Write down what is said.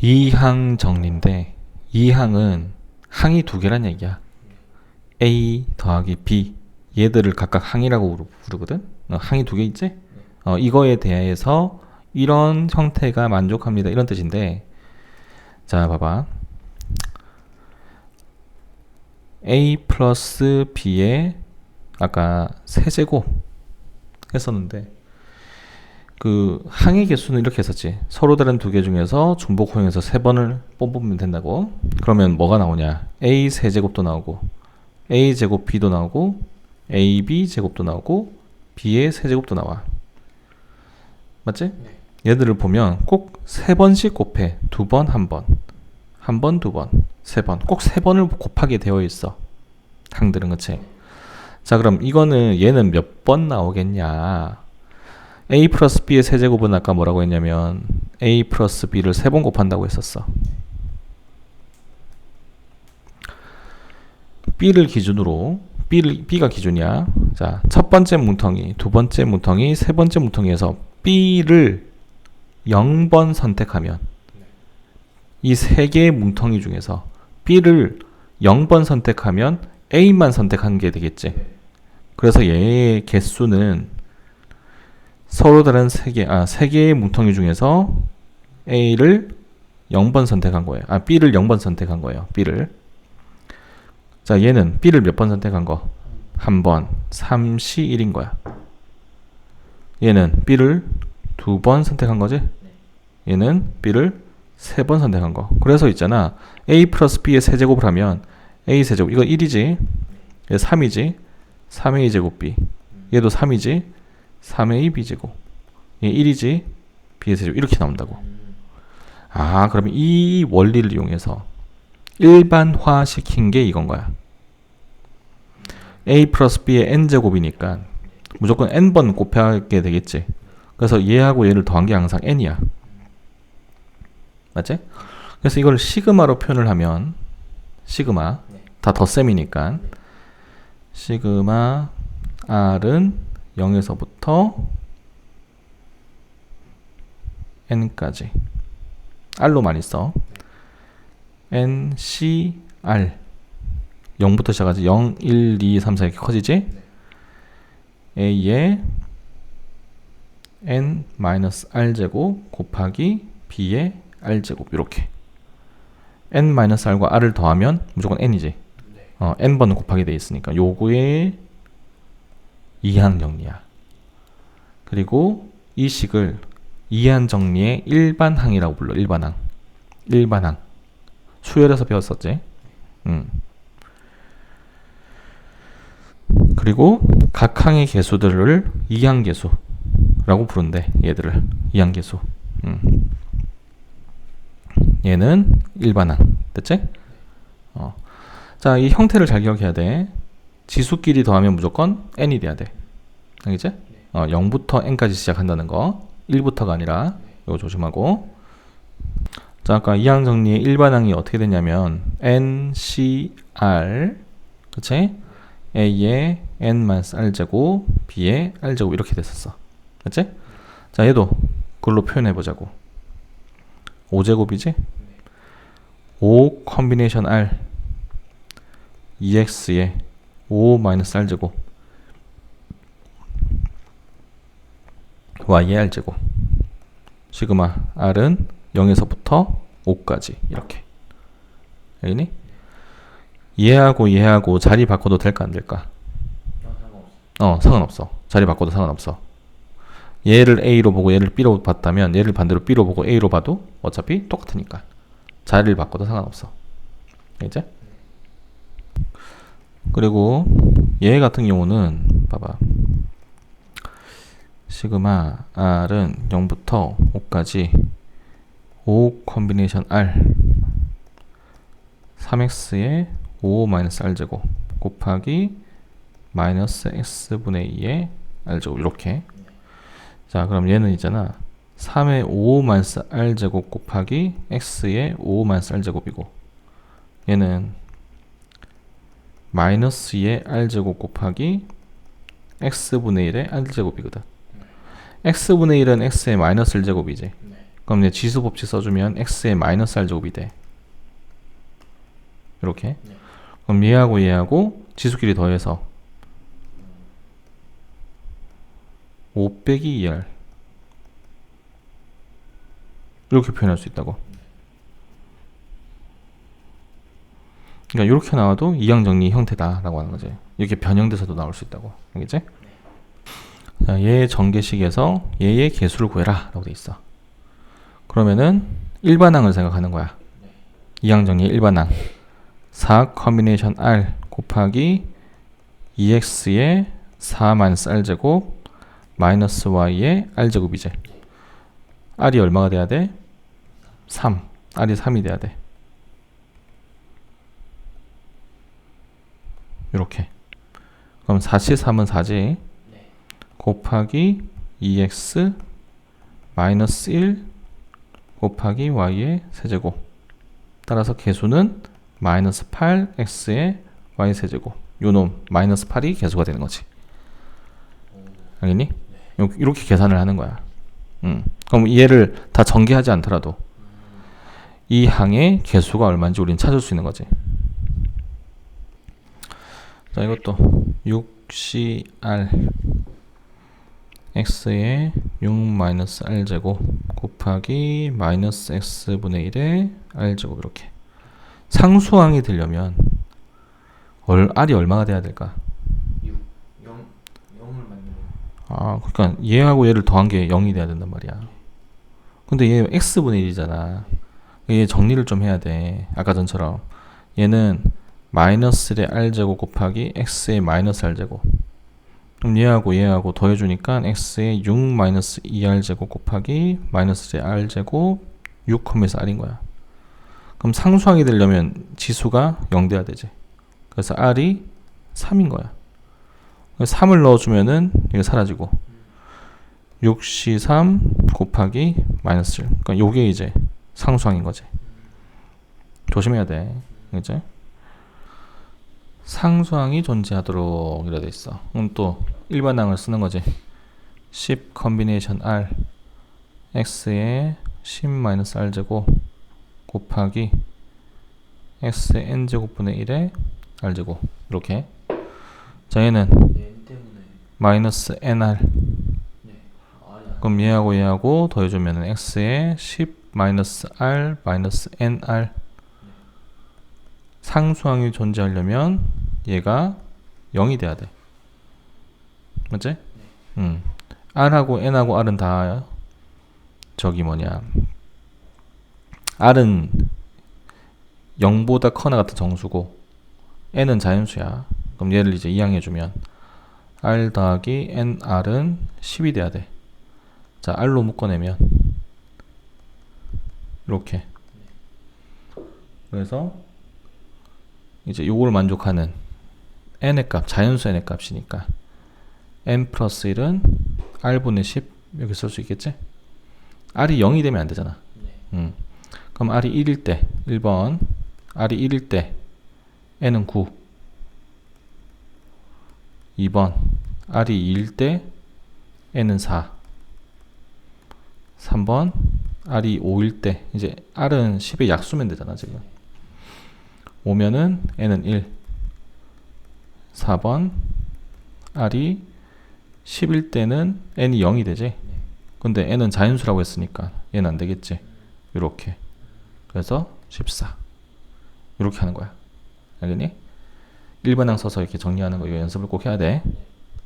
이항 정리인데 이항은 항이 두 개란 얘기야. A 더하기 B 얘들을 각각 항이라고 부르- 부르거든. 어, 항이 두 개 있지? 어, 이거에 대해서 이런 형태가 만족합니다. 이런 뜻인데 자 봐봐. A 플러스 B의 아까 세제곱 했었는데 그 항의 개수는 이렇게 했었지. 서로 다른 두 개 중에서 중복호응해서 세 번을 뽑으면 된다고. 그러면 뭐가 나오냐? A 세제곱도 나오고 A 제곱 B도 나오고 AB 제곱도 나오고 B의 세제곱도 나와. 맞지? 얘들을 보면 꼭 세 번씩 곱해. 두 번, 한 번. 한 번, 두 번. 세 번. 꼭 세 번을 곱하게 되어 있어. 항들은 그치? 자, 그럼 이거는 얘는 몇 번 나오겠냐? A 플러스 b의 세제곱은 아까 뭐라고 했냐면 a 플러스 b를 세 번 곱한다고 했었어. b를 기준으로 b를 b가 기준이야. 자, 첫 번째 문텅이, 두 번째 문텅이, 세 번째 문텅이에서 b를 0번 선택하면 이 세 개의 뭉텅이 중에서 b를 0번 선택하면 a만 선택한 게 되겠지. 그래서 얘의 개수는 서로 다른 세 개, 아, 세 개의 뭉텅이 중에서 A를 0번 선택한 거예요. 아, B를 0번 선택한 거예요. B를. 자, 얘는 B를 몇 번 선택한 거? 한 번. 3시 1인 거야. 얘는 B를 두 번 선택한 거지? 얘는 B를 세 번 선택한 거. 그래서 있잖아. A 플러스 B의 세제곱을 하면 A 세제곱. 이거 1이지? 얘 3이지? 3A 제곱 B. 얘도 3이지? 3A B제곱. 얘 1이지? B의 세제곱. 이렇게 나온다고. 아, 그러면 이 원리를 이용해서 일반화 시킨 게 이건 거야. A 플러스 B의 N제곱이니까 무조건 N번 곱하게 되겠지. 그래서 얘하고 얘를 더한 게 항상 N이야. 맞지? 그래서 이걸 시그마로 표현을 하면 시그마 다 덧셈이니까 시그마 R은 0에서부터 N까지. R로 많이 써. N, C, R. 0부터 시작하지. 0, 1, 2, 3, 4 이렇게 커지지? A에 N 마이너스 R 제곱 곱하기 B의 R 제곱. 이렇게. N 마이너스 R과 R을 더하면 무조건 N이지. 어, N번 곱하게 돼 있으니까 요거의 이항 정리야. 그리고 이 식을 이항 정리의 일반항이라고 불러. 일반항. 일반항. 수열에서 배웠었지. 음. 그리고 각 항의 개수들을 이항 개수라고 부른대. 얘들을 이항 개수. 음. 얘는 일반항. 됐지? 어. 자, 이 형태를 잘 기억해야 돼. 지수끼리 더하면 무조건 n이 돼야 돼. 알겠지? 어, 0부터 n까지 시작한다는 거. 1부터가 아니라 이거 조심하고. 자, 아까 이항 정리의 일반항이 어떻게 되냐면 n, c, r 그치? a의 n-r 제곱, b의 r 제곱 이렇게 됐었어. 그치? 자, 얘도 그걸로 표현해 보자고. 5제곱이지? 5 컨비네이션 r 2x에 5 마이너스 r 제곱. y의 r 제곱. 시그마 r은 0에서부터 5까지 이렇게. 알겠니? 얘하고 얘하고 자리 바꿔도 될까 안 될까? 어 상관없어. 자리 바꿔도 상관없어. 얘를 A로 보고 얘를 B로 봤다면 얘를 반대로 B로 보고 A로 봐도 어차피 똑같으니까. 자리를 바꿔도 상관없어. 알겠지? 그리고 얘 같은 경우는 봐봐. 시그마 r은 0부터 5까지 5 컨비네이션 r 3x의 5 마이너스 r 제곱 곱하기 마이너스 x분의 2의 r 제곱 이렇게. 자 그럼 얘는 있잖아. 3의 5 마이너스 r 제곱 곱하기 x의 5 마이너스 r 제곱이고 얘는 마이너스 2의 r제곱 곱하기 x분의 1의 r제곱이거든 x분의 1은 x의 마이너스 1제곱이지 그럼 이제 지수 법칙 써주면 x의 마이너스 r 제곱이 돼. 이렇게. 네. 그럼 얘하고 얘하고 지수끼리 더해서 5 빼기 2r 이렇게 표현할 수 있다고. 그러니까 이렇게 나와도 이항 정리 형태다라고 하는 거지. 이렇게 변형돼서도 나올 수 있다고. 알겠지? 자, 얘의 전개식에서 얘의 개수를 구해라라고 돼 있어. 그러면은 일반항을 생각하는 거야. 이항 정리의 일반항. 4 커비네이션 r 곱하기 2x의 4 마이너스 r 제곱 마이너스 y의 r 제곱이지. r이 얼마가 돼야 돼? 3. r이 3이 돼야 돼. 이렇게. 그럼 4시 3은 4지. 곱하기 2x 마이너스 1 곱하기 y의 세제곱. 따라서 개수는 마이너스 8x의 y 세제곱. 요놈 마이너스 8이 개수가 되는 거지. 알겠니? 요- 이렇게 계산을 하는 거야. 음. 그럼 얘를 다 전개하지 않더라도 이 항의 개수가 얼마인지 우리는 찾을 수 있는 거지. 자, 이것도 6cr x의 6 마이너스 r 제곱 곱하기 마이너스 x분의 1의 r 제곱 이렇게 상수항이 되려면 얼, r이 얼마가 돼야 될까? 6 0 0을 만드는 아, 그러니까 얘하고 얘를 더한 게 0이 돼야 된단 말이야. 근데 얘 x분의 1이잖아. 얘 정리를 좀 해야 돼. 아까 전처럼. 얘는 마이너스 1의 r제곱 곱하기 x의 마이너스 r제곱. 그럼 얘하고 얘하고 더해주니까 x의 6 마이너스 2r제곱 곱하기 마이너스 1의 r제곱 6 컴에서 r인 거야. 그럼 상수항이 되려면 지수가 0 돼야 되지. 그래서 r이 3인 거야. 3을 넣어주면은 이게 사라지고 6C3 곱하기 마이너스 1 그러니까 요게 이제 상수항인 거지 조심해야 돼 그치? 상수항이 존재하도록 이래 돼 있어. 그럼 또 일반항을 쓰는 거지. 10 컨비네이션 R x의 10 마이너스 R 제곱 곱하기 x의 n 제곱분의 1의 R 제곱. 이렇게. 자 얘는 마이너스 nr 그럼 얘하고 얘하고 더해주면 x에 10 마이너스 r 마이너스 nr 상수항이 존재하려면 얘가 0이 돼야 돼 맞지? 음. r하고 n하고 r은 다 저기 뭐냐 r은 0보다 커나 같은 정수고 n은 자연수야 그럼 얘를 이제 이항해주면 r 더하기 nr은 10이 돼야 돼 자, r로 묶어내면 이렇게. 그래서 이제 요걸 만족하는 n의 값, 자연수 n의 값이니까 n 플러스 1은 r분의 10 여기 쓸수 있겠지? r이 0이 되면 안 되잖아. 네. 음. 그럼 r이 1일 때 1번 r이 1일 때 n은 9 2번 r이 2일 때 n은 4 3번 r이 5일 때 이제 r은 10의 약수면 되잖아 지금 오면은 n은 1 4번 r이 10일 때는 n이 0이 되지? 근데 n은 자연수라고 했으니까 얘는 안 되겠지? 이렇게. 그래서 14 이렇게 하는 거야. 알겠니? 일반항 써서 이렇게 정리하는 거 이거 연습을 꼭 해야 돼